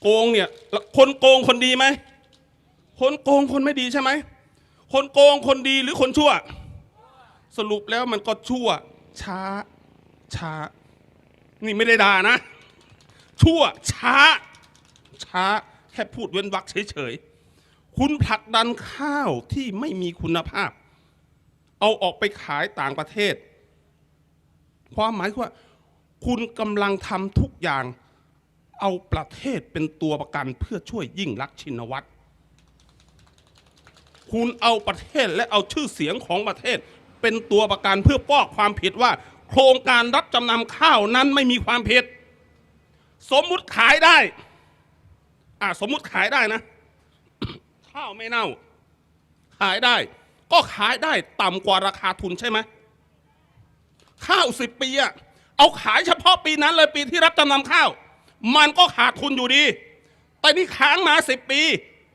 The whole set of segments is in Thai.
โกงเนี่ยคนโกงคนดีไหมคนโกงคนไม่ดีใช่ไหมคนโกงคนดีหรือคนชั่ว สรุปแล้วมันก็ชั่ว ช้า ช้า นี่ไม่ได้ด่านะ ชั่ว ช้า ช้า แค่พูดเว้นวรรคเฉยๆ คุณผลักดันข้าวที่ไม่มีคุณภาพ เอาออกไปขายต่างประเทศ ความหมายคือว่า คุณกำลังทำทุกอย่าง เอาประเทศเป็นตัวประกันเพื่อช่วยยิ่งรักษณ์ชินวัตร คุณเอาประเทศและเอาชื่อเสียงของประเทศ เป็นตัวประกันเพื่อป้อกความผิดว่า โครงการรับจำนำข้าวนั้นไม่มีความผิด สมมุติขายได้ อ่าสมมุติขายได้นะ ข้าวไม่เน่า ขายได้ ก็ขายได้ต่ำกว่าราคาทุนใช่ไหมข้าวสิบปีอะเอาขายเฉพาะปีนั้นเลยปีที่รับจำนำข้าว มันก็ขาดทุนอยู่ดี แต่นี่ค้างมาสิบปี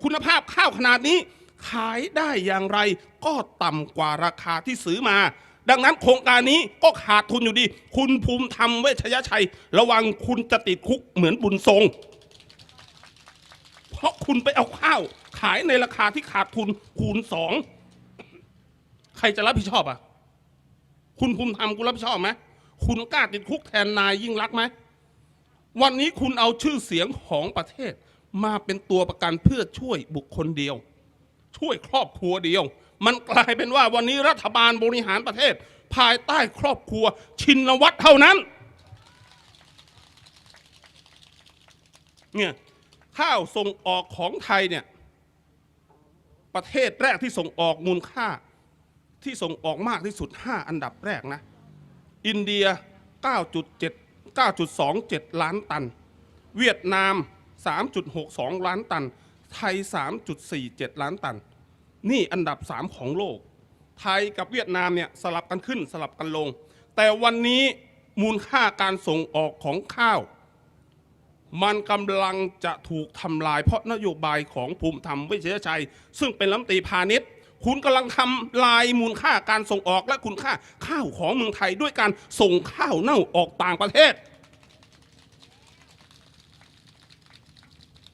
คุณภาพข้าวขนาดนี้ ขายได้อย่างไรก็ต่ำกว่าราคาที่ซื้อมา ดังนั้นโครงการนี้ก็ขาดทุนอยู่ดี คุณภูมิธรรมเวชยชัย ระวังคุณจะติดคุกเหมือนบุญทรง เพราะคุณไปเอาข้าว ขายในราคาที่ขาดทุนคูณสองใครจะรับผิดชอบอะ คุณภูมิธรรมคุณรับผิดชอบไหมคุณกล้าติดคุกแทนนายยิ่งรักไหม วันนี้คุณเอาชื่อเสียงของประเทศ มาเป็นตัวประกันเพื่อช่วยบุคคลเดียว ช่วยครอบครัวเดียว มันกลายเป็นว่าวันนี้รัฐบาลบริหารประเทศ ภายใต้ครอบครัวชินวัตรเท่านั้น เนี่ยข้าวส่งออกของไทยเนี่ยประเทศแรกที่ส่งออกมูลค่าที่ส่งออกมากที่สุด 5 อันดับแรกนะ อินเดีย 9.7 9.27 ล้านตัน เวียดนาม 3.62 ล้านตัน ไทย 3.47 ล้านตัน นี่อันดับ 3 ของโลก ไทยกับเวียดนามเนี่ยสลับกันขึ้นสลับกันลง แต่วันนี้มูลค่าการส่งออกของข้าว มันกำลังจะถูกทำลายเพราะนโยบายของภูมิธรรมวิเชยชัย ซึ่งเป็นรัฐมนตรีพาณิชย์ คุณกำลังทำลายมูลค่าการส่งออกและคุณค่าข้าวของเมืองไทยด้วยการส่งข้าวเน่าออกต่างประเทศ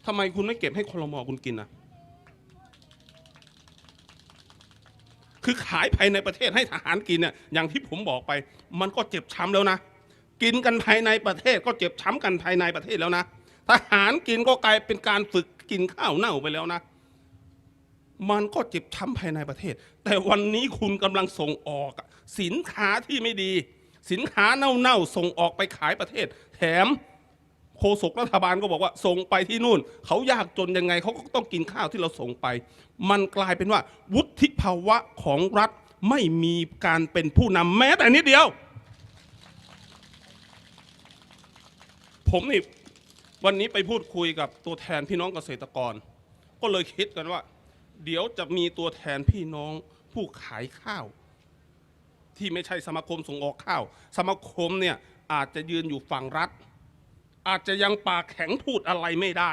ทำไมคุณไม่เก็บให้คลมอคุณกินนะคือขายภายในประเทศให้ทหารกินเนี่ยอย่างที่ผมบอกไป มันก็เจ็บช้ำแล้วนะ กินกันภายในประเทศก็เจ็บช้ำกันภายในประเทศแล้วนะทหารกินก็กลายเป็นการฝึกกินข้าวเน่าไปแล้วนะ มันก็เจ็บช้ำภายในประเทศ แต่วันนี้คุณกำลังส่งออก สินค้าที่ไม่ดี สินค้าเน่าๆส่งออกไปขายประเทศ แถมโฆษกรัฐบาลก็บอกว่าส่งไปที่นู่น เขายากจนยังไงเขาก็ต้องกินข้าวที่เราส่งไป มันกลายเป็นว่า วุฒิภาวะของรัฐไม่มีการเป็นผู้นำแม้แต่นิดเดียว ผมนี่วันนี้ไปพูดคุยกับตัวแทนพี่น้องเกษตรกร ก็เลยคิดกันว่า เดี๋ยวจะมีตัวแทนพี่น้องผู้ขายข้าว ที่ไม่ใช่สมาคมส่งออกข้าว สมาคมเนี่ยอาจจะยืนอยู่ฝั่งรัฐ อาจจะยังปากแข็งพูดอะไรไม่ได้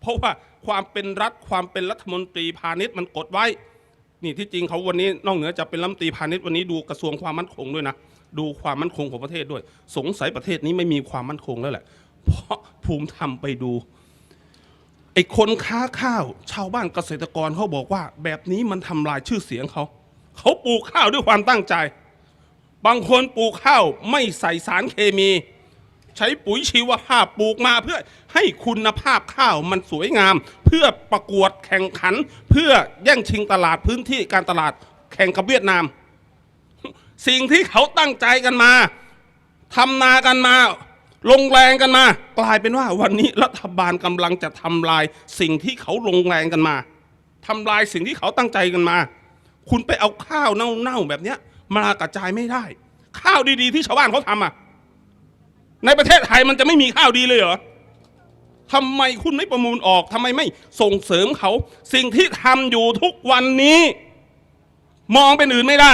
เพราะว่าความเป็นรัฐความเป็นรัฐมนตรีพาณิชย์มันกดไว้ นี่ที่จริงเขาวันนี้นอกเหนือจากเป็นรัฐมนตรีพาณิชย์วันนี้ดูกระทรวงความมั่นคงด้วยนะดูความมั่นคงของประเทศด้วย สงสัยประเทศนี้ไม่มีความมั่นคงแล้วแหละ เพราะภูมิธรรมไปดู ไอ้คนค้าข้าว ชาวบ้านเกษตรกรเขาบอกว่า แบบนี้มันทำลายชื่อเสียงเขา เขาปลูกข้าวด้วยความตั้งใจ บางคนปลูกข้าวไม่ใส่สารเคมี ใช้ปุ๋ยชีวภาพปลูกมาเพื่อให้คุณภาพข้าวมันสวยงาม เพื่อประกวดแข่งขัน เพื่อแย่งชิงตลาดพื้นที่การตลาดแข่งกับเวียดนาม สิ่งที่เขาตั้งใจกันมาทำนากันมา ลงแรงกันมา กลายเป็นว่าวันนี้รัฐบาลกำลังจะทำลายสิ่งที่เขาลงแรงกันมาทำลายสิ่งที่เขาตั้งใจกันมา คุณไปเอาข้าวเน่าๆแบบเนี้ยมากระจายไม่ได้ ข้าวดีๆ ที่ชาวบ้านเขาทำอะในประเทศไทยมันจะไม่มีข้าวดีเลยเหรอทำไมคุณไม่ประมูลออกทำไมไม่ส่งเสริมเขา สิ่งที่ทำอยู่ทุกวันนี้ มองเป็นอื่นไม่ได้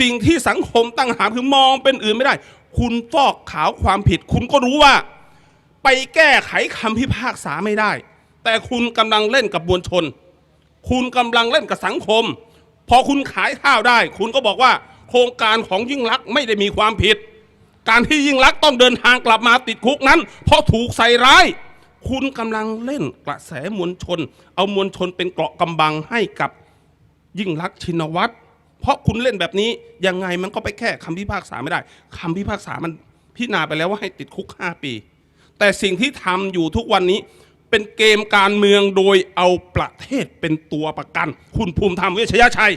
สิ่งที่สังคมตั้งหาคือมองเป็นอื่นไม่ได้ คุณฟอกขาวความผิด คุณก็รู้ว่า ไปแก้ไขคำพิพากษาไม่ได้ แต่คุณกำลังเล่นกับมวลชน คุณกำลังเล่นกับสังคม พอคุณขายข้าวได้ คุณก็บอกว่า โครงการของยิ่งลักษณ์ไม่ได้มีความผิด การที่ยิ่งรักษณ์ต้องเดินทางกลับมาติดคุกนั้น เพราะถูกใส่ร้าย คุณกำลังเล่นกระแสมวลชน เอามวลชนเป็นเกราะกำบังให้กับยิ่งรักษณ์ชินวัตร เพราะคุณเล่นแบบนี้ยังไงมันก็ไปแค่คำพิพากษาไม่ได้คำพิพากษามันพิจารณาไปแล้วว่าให้ติดคุก 5 ปี แต่สิ่งที่ทำอยู่ทุกวันนี้เป็นเกมการเมืองโดยเอาประเทศเป็นตัวประกัน คุณภูมิธรรมเวชยชัย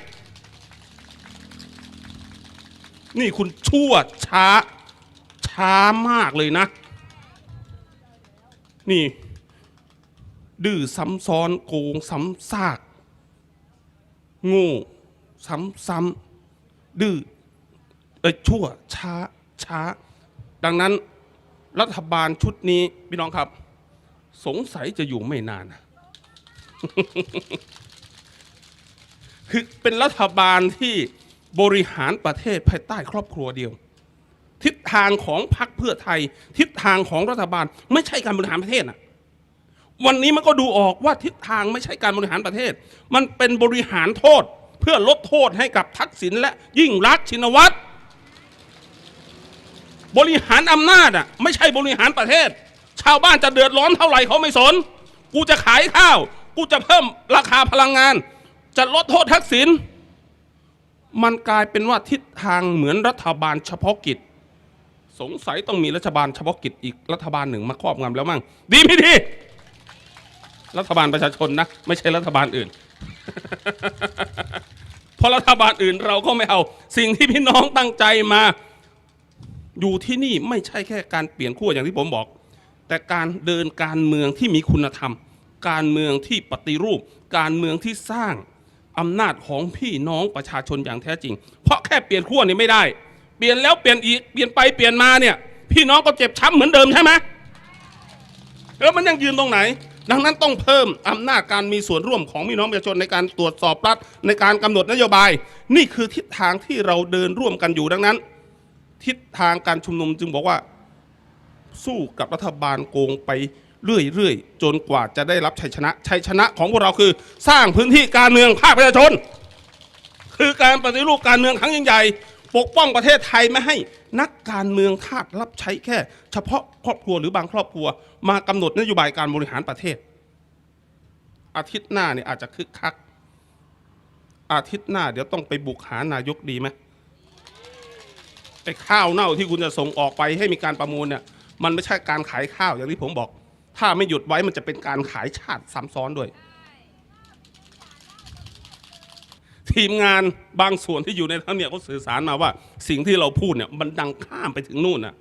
นี่คุณชั่วช้า ช้ามากเลยนะ นี่ ดื้อซ้ำซ้อนโกงซ้ำซาก โง่ ซ้ำซ้ำดื้อเอ้ยชั่ว ช้า ช้า ดังนั้นรัฐบาลชุดนี้พี่น้องครับ สงสัยจะอยู่ไม่นาน คือเป็นรัฐบาลที่บริหารประเทศภายใต้ครอบครัวเดียว ทิศทางของพรรคเพื่อไทย ทิศทางของรัฐบาล ไม่ใช่การบริหารประเทศนะวันนี้มันก็ดูออกว่าทิศทางไม่ใช่การบริหารประเทศ มันเป็นบริหารโทษ พื่อลดโทษให้กับทักษิณและยิ่งรักชินวัตรบริหารอำนาจอะไม่ใช่บริหารประเทศ ชาวบ้านจะเดือดร้อนเท่าไหร่เขาไม่สน กูจะขายข้าว กูจะเพิ่มราคาพลังงาน จะลดโทษทักษิณมันกลายเป็นว่าทิศทางเหมือนรัฐบาลเฉพาะกิจ สงสัยต้องมีรัฐบาลเฉพาะกิจอีกรัฐบาลหนึ่งมาครอบงำแล้วมั่งดีไม่ดี รัฐบาลประชาชนนะ ไม่ใช่รัฐบาลอื่น ราะรัฐบาลอื่นเราก็ไม่เอา สิ่งที่พี่น้องตั้งใจมา อยู่ที่นี่ไม่ใช่แค่การเปลี่ยนขั้วอย่างที่ผมบอก แต่การเดินการเมืองที่มีคุณธรรม การเมืองที่ปฏิรูป การเมืองที่สร้างอำนาจของพี่น้องประชาชนอย่างแท้จริง เพราะแค่เปลี่ยนขั้วนี่ไม่ได้ เปลี่ยนแล้วเปลี่ยนอีกเปลี่ยนไปเปลี่ยนมาเนี่ย พี่น้องก็เจ็บช้ำเหมือนเดิมใช่ไหมแล้วมันยังยืนตรงไหน ดังนั้นต้องเพิ่มอำนาจการมีส่วนร่วมของพี่น้องประชาชนในการตรวจสอบรัฐในการกำหนดนโยบาย นี่คือทิศทางที่เราเดินร่วมกันอยู่ดังนั้น ทิศทางการชุมนุมจึงบอกว่า สู้กับรัฐบาลโกงไปเรื่อยๆ จนกว่าจะได้รับชัยชนะ ชัยชนะของพวกเราคือ สร้างพื้นที่การเมืองภาคประชาชน คือการปฏิรูปการเมืองครั้งยิ่งใหญ่ ปกป้องประเทศไทยไม่ให้นักการเมืองทาสรับใช้แค่ เฉพาะครอบครัวหรือบางครอบครัว มากำหนดนโยบายการบริหารประเทศ อาทิตย์หน้าเนี่ยอาจจะคึกคัก อาทิตย์หน้าเดี๋ยวต้องไปบุกหานายกดีไหมไอ้ข้าวเน่าที่คุณจะส่งออกไปให้มีการประมูลเนี่ย มันไม่ใช่การขายข้าวอย่างที่ผมบอก ถ้าไม่หยุดไว้มันจะเป็นการขายชาติซ้ำซ้อนด้วย ทีมงานบางส่วนที่อยู่ในทั้งเนี่ยเขาสื่อสารมาว่า สิ่งที่เราพูดเนี่ยมันดังข้ามไปถึงนู่นน่ะ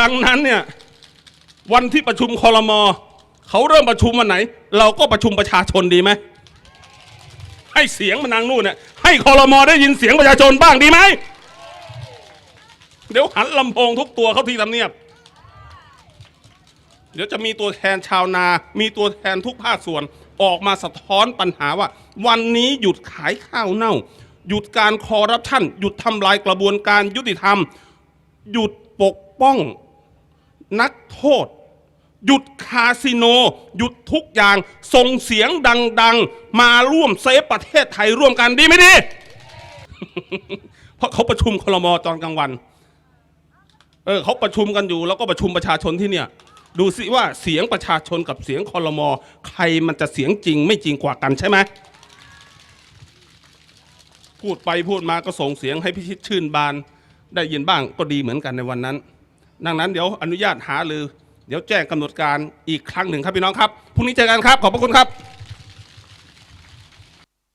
ดังนั้นเนี่ยวันที่ประชุมคอรมอเขาเริ่มประชุมวันไหน เราก็ประชุมประชาชนดีไหมให้เสียงมันนางนู่นเนี่ยให้คอรมอได้ยินเสียงประชาชนบ้างดีไหมเดี๋ยวหันลำโพงทุกตัวเข้าที่ทำเนียบ เดี๋ยวจะมีตัวแทนชาวนา มีตัวแทนทุกภาคส่วน ออกมาสะท้อนปัญหาว่า วันนี้หยุดขายข้าวเน่า หยุดการคอร์รัปชันหยุดทำลายกระบวนการยุติธรรม หยุดปกป้อง นักโทษ หยุดคาสิโน หยุดทุกอย่างส่งเสียงดัง ๆ มาร่วมเซฟประเทศไทยร่วมกันดีไม่ดี เพราะเขาประชุมคลมตอนกลางวัน เออเขาประชุมกันอยู่แล้วก็ประชุมประชาชนที่เนี่ย ดูสิว่าเสียงประชาชนกับเสียงคอรมอใครมันจะเสียงจริงไม่จริงกว่ากันใช่ไหมพูดไปพูดมาก็ส่งเสียงให้พิชิตชื่นบานได้ยินบ้างก็ดีเหมือนกันในวันนั้น ดังนั้นเดี๋ยวอนุญาตหาลือ เดี๋ยวแจ้งกำหนดการอีกครั้งหนึ่งครับพี่น้องครับพรุ่งนี้เจอกันครับ ขอบพระคุณครับ